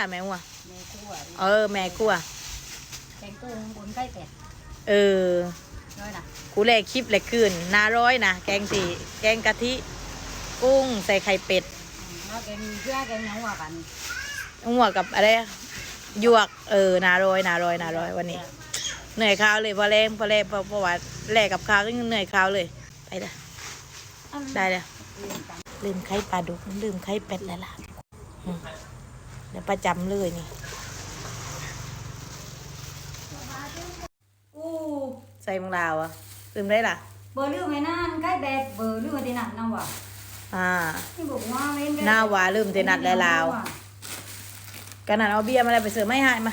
ล่ะแม่หัวแม่คั่วเออแม่กลัวแกงกุ้งบนไข่เป็ดเออน้อยนะกูแลคลิปแลคืนนาร้อยนะแกงสีแกงกะทิ กุ้งใส่ไข่เป็ดแล้วแกงเชื่อแกงหยังว่ากันหัวกับอะไรอะหยวกเออนาร้อยนาร้อยนาร้อยวันนี้เหนื่อยข้าวเลยพอแรงพอแรงพอพอว่าแลกกับข้าวก็เหนื่อยข้าวเลยไปเลยได้เลยลืมไข่ปลาดุกลืมไข่เป็ดแล้วล่ะอืม เดี๋ยวประจำเลยนี่อู้ใส่มังลาวอะลืมได้ล่ะ เบอร์ลืมไว้นั่นไข่เป็ดเบอร์ลืมไว้ที่นั่นนะว่ะอ่าที่บอกว่าเว้นได้หน้าหวาลืมเทนัดและลาวกันนั้นเอาเบียร์มาอะไรไปเสิร์ฟไม่ให้มา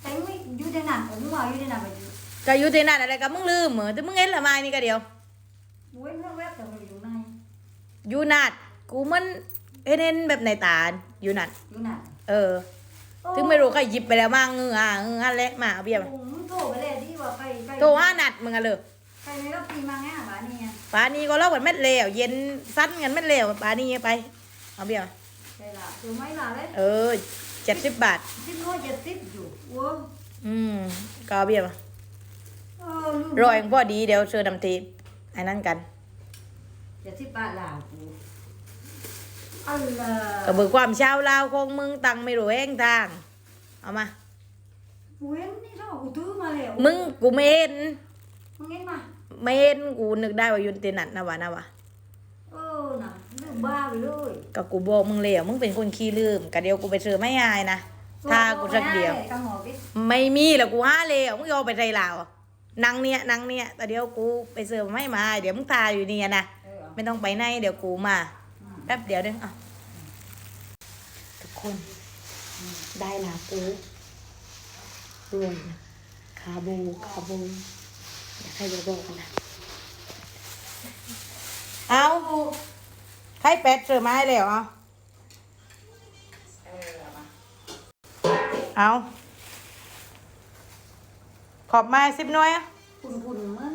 แต่ไม่อยู่ที่นั่นผมว่าอยู่ที่นั่นไปอยู่ก็อยูเทนัดอะไรกับมึงลืมเหมือนแต่มึงเห็นละไม้นี่ก็เดียวเว้นแวบๆแต่มันอยู่ในอยูนัดกูมัน เห็นเห็นแบบในตาลอยูนัดอยู่นั่นเออ ถึงไม่รู้ใครหยิบไปแล้วมั่งเงืออะเงืออันเละมาเอาเบียร์มาผมโทรไปเลยที่ว่าใครใครโทรห้านัดมึงอะเลยใครไม่รับปีมาแง่บ้านนี่ไงปานี้ก็เล่ากันเม็ดเลวเย็นสั้นกันเม็ดเลวปานี้ไป เอาเบียร์มาใช่ละถูกไหมล่ะเลยเออเจ็ดสิบบาทสิบน้อยเจ็ดสิบอยู่ว้าอืมก็เอาเบียร์มาเออลืมรอยพอดีเดี๋ยวเชิญนำทีไอ้นั่นกันเจ็ดสิบบาทลาวกูอัลล ก็เบิกความเช้าลาวคงมึงตังไม่รู้เองทาง เอามาเว้นนี่ถ้ากูตื้อมาแล้วมึงกูไม่เห็นมึงเห็นมาไม่เห็นกูนึกได้ว่าอยุนเตนัดนะวะนะวะเออน่ะลืมบ้าไปเลยก็กูบอกมึงเลยมึงเป็นคนขี้ลืมก็เดียวกูไปซื้อไม่อายนะถ้ากูสักเดียวกังหอดิไม่มีแล้วกูห้าเลยมึงยอมไปใจลาวนังเนี่ยนังเนี่ยแต่เดี๋ยวกูไปซื้อไม่มา เดี๋ยวมึงตายอยู่เนี่ยนะเออไม่ต้องไปไหนเดี๋ยวกูมาแป๊บเดียวเด้ออะทุกคนได้ลาปูรวมคาบูคาบูอยากให้โยโย่กันนะเอาใครเป็ดเสือไม้แล้วเอาเอาขอบไม้สิบหน่วยอะคุณคุณมัน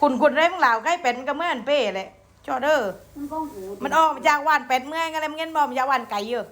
คุณคุณเร่งเหล่าใกล้เป็ดมันก็เหมื่อนเป้เลย จอเด้อมันก้องกูมันออกมาจากหวานเป็ดเมื่อยกันเลยมันเงี้ยบอกมาจากหวานไก่เยอะเ